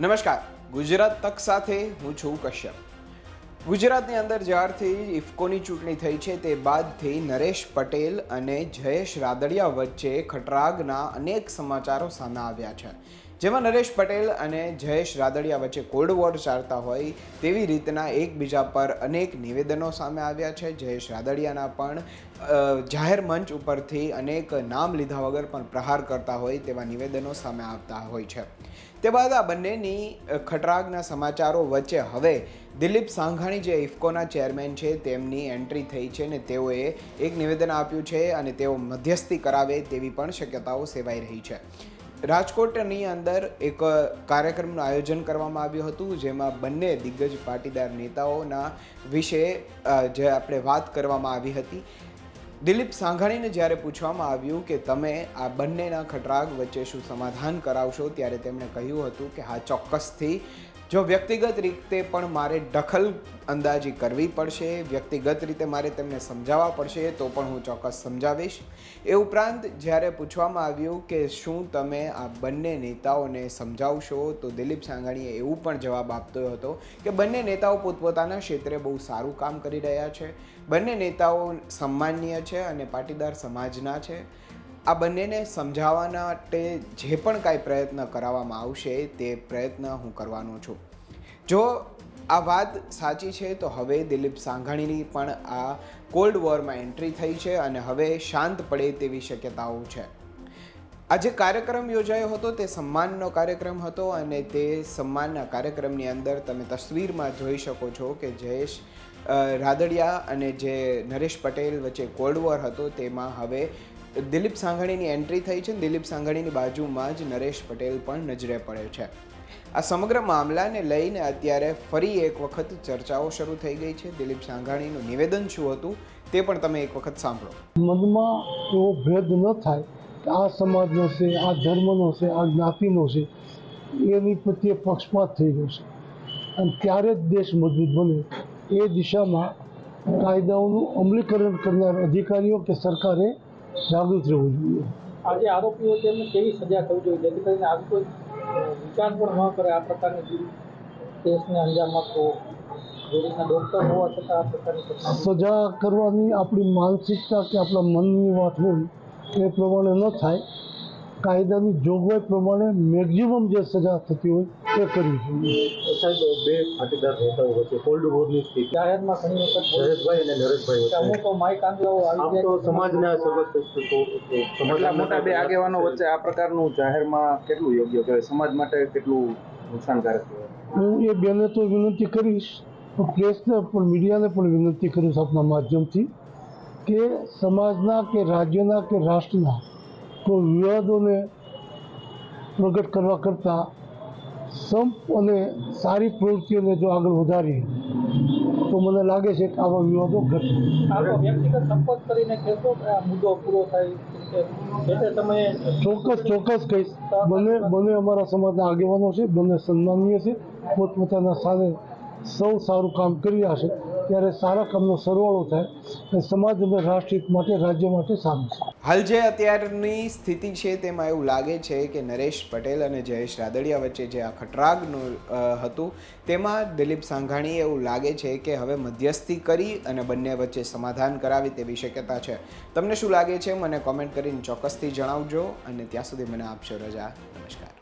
નમસ્કાર. ગુજરાત તક સાથે હું છું કશ્યપ. ગુજરાતની અંદર જ્યારથી ઇફકોની ચૂંટણી થઈ છે તે બાદથી નરેશ પટેલ અને જયેશ રાદડિયા વચ્ચે ખટરાગના અનેક સમાચારો સામે આવ્યા છે. જેમાં નરેશ પટેલ અને જયેશ રાદડિયા વચ્ચે કોલ્ડ વોર ચાલતા હોય તેવી રીતના એકબીજા પર અનેક નિવેદનો સામે આવ્યા છે. જયેશ રાદડિયાના પણ જાહેર મંચ ઉપરથી અનેક નામ લીધા વગર પણ પ્રહાર કરતા હોય તેવા નિવેદનો સામે આવતા હોય છે. તે બાદ આ બંનેની ખટરાગના સમાચારો વચ્ચે હવે દિલીપ સાંઘાણી જે ઇફકોના ચેરમેન છે તેમની એન્ટ્રી થઈ છે ને તેઓએ એક નિવેદન આપ્યું છે અને તેઓ મધ્યસ્થી કરાવે તેવી પણ શક્યતાઓ સેવાઈ રહી છે. રાજકોટની અંદર એક કાર્યક્રમનું આયોજન કરવામાં આવ્યું હતું, જેમાં બંને દિગ્ગજ પાટીદાર નેતાઓના વિશે જે આપણે વાત કરવામાં આવી હતી. દિલીપ સાંઘાણીને જ્યારે પૂછવામાં આવ્યું કે તમે આ બંનેના ખટરાગ વચ્ચે શું સમાધાન કરાવશો, ત્યારે તેમણે કહ્યું હતું કે હા, ચોક્કસથી. જો વ્યક્તિગત રીતે પણ મારે દખલ અંદાજી કરવી પડશે, વ્યક્તિગત રીતે મારે તેમને સમજાવવા પડશે, તો પણ હું ચોક્કસ સમજાવીશ. એ ઉપરાંત જ્યારે પૂછવામાં આવ્યું કે શું તમે આ બંને નેતાઓને સમજાવશો, તો દિલીપ સાંઘાણીએ એવું પણ જવાબ આપતો હતો કે બંને નેતાઓ પોતપોતાના ક્ષેત્રે બહુ સારું કામ કરી રહ્યા છે. બંને નેતાઓ સન્માનીય છે અને પાટીદાર સમાજના છે. આ બંનેને સમજાવવાના માટે જે પણ કાંઈ પ્રયત્ન કરાવવામાં આવશે તે પ્રયત્ન હું કરવાનો છું. જો આ વાત સાચી છે, તો હવે દિલીપ સાંઘાણીની પણ આ કોલ્ડ વોરમાં એન્ટ્રી થઈ છે અને હવે શાંત પડે તેવી શક્યતાઓ છે. આ જે કાર્યક્રમ યોજાયો હતો તે સન્માનનો કાર્યક્રમ હતો અને તે સન્માનના કાર્યક્રમની અંદર તમે તસવીરમાં જોઈ શકો છો કે જયેશ રાદડિયા અને જે નરેશ પટેલ વચ્ચે કોલ્ડ વોર હતો તેમાં હવે દિલીપ સાંઘાણીની એન્ટ્રી થઈ છે દિલીપ સાંઘાણીની બાજુમાં જ નરેશ પટેલ પણ નજરે પડે છે. આ સમગ્ર મામલાને લઈને અત્યારે ફરી એક વખત ચર્ચાઓ શરૂ થઈ ગઈ છે. દિલીપ સાંઘાણીનું નિવેદન શું હતું તે પણ તમે એક વખત સાંભળો. મનમાં એવો ભેદ ન થાય આ સમાજનો છે આ ધર્મનો છે આ જ્ઞાતિનો છે એની પ્રત્યે પક્ષપાત થઈ ગયો છે. અને ત્યારે જ દેશ મજબૂત બને. એ દિશામાં કાયદાઓનું અમલીકરણ કરનાર અધિકારીઓ કે સરકારે જાગૃત રહેવું જોઈએ. આજે આરોપીઓ છે એમને કેવી સજા થવી જોઈએ? જેથી કરીને આવી કોઈ વિચાર પણ ન કરે આ પ્રકારની કેસને અંજામ આપવો. સજા કરવાની આપણી માનસિકતા કે આપણા મનની વાત હોય એ પ્રમાણે ન થાય. કાયદાની જોગવાઈ પ્રમાણે મેક્ઝિમમ જે સજા થતી હોય તે કરવી જોઈએ. સાહેબ બે પાટીદાર નેતાઓ વચ્ચે કોલ્ડ વોરની સ્થિતિ. જાહેરમાં ઘણી વખત બોલે અને નરેશભાઈ છે તો અમુક માઇક આંદોલનો આવી તો સમાજના. સમાજના મોટા બે આગેવાનો વચ્ચે આ પ્રકારનું જાહેરમાં કેટલું યોગ્ય કહેવાય? સમાજ માટે કેટલું નુકસાનકારક કહેવાય? હું એ બેને તો વિનંતી કરીશ પ્રેસને પણ મીડિયાને પણ વિનંતી કરીશ આપના માધ્યમથી. કે સમાજના કે રાજ્યના કે રાષ્ટ્રના કોઈ વિવાદોને પ્રગટ કરવા કરતાં સંપ અને સારી પ્રવૃત્તિઓને જો આગળ વધારીએ તો મને લાગે છે કે આવા વિવાદો ઘટશે ચોક્કસ ચોક્કસ કહીશ. બંને બંને અમારા સમાજના આગેવાનો છે બંને સન્માનીય છે. પોતપોતાના સાથે સૌ સારું કામ કરી રહ્યા છે. ત્યારે સારા કામનો સરવાળો થાય અને સમાજ અને રાષ્ટ્ર માટે, રાજ્ય માટે સારું છે. હાલ જે અત્યારની સ્થિતિ છે તેમાં એવું લાગે છે કે નરેશ પટેલ અને જયેશ રાદડિયા વચ્ચે જે આ ખટરાગનું હતું, તેમાં દિલીપ સાંઘાણીએ એવું લાગે છે કે હવે મધ્યસ્થી કરી અને બંને વચ્ચે સમાધાન કરાવી તેવી શક્યતા છે. તમને શું લાગે છે? મને કોમેન્ટ કરીને ચોક્કસથી જણાવજો અને ત્યાં સુધી મને આપશો રજા. નમસ્કાર.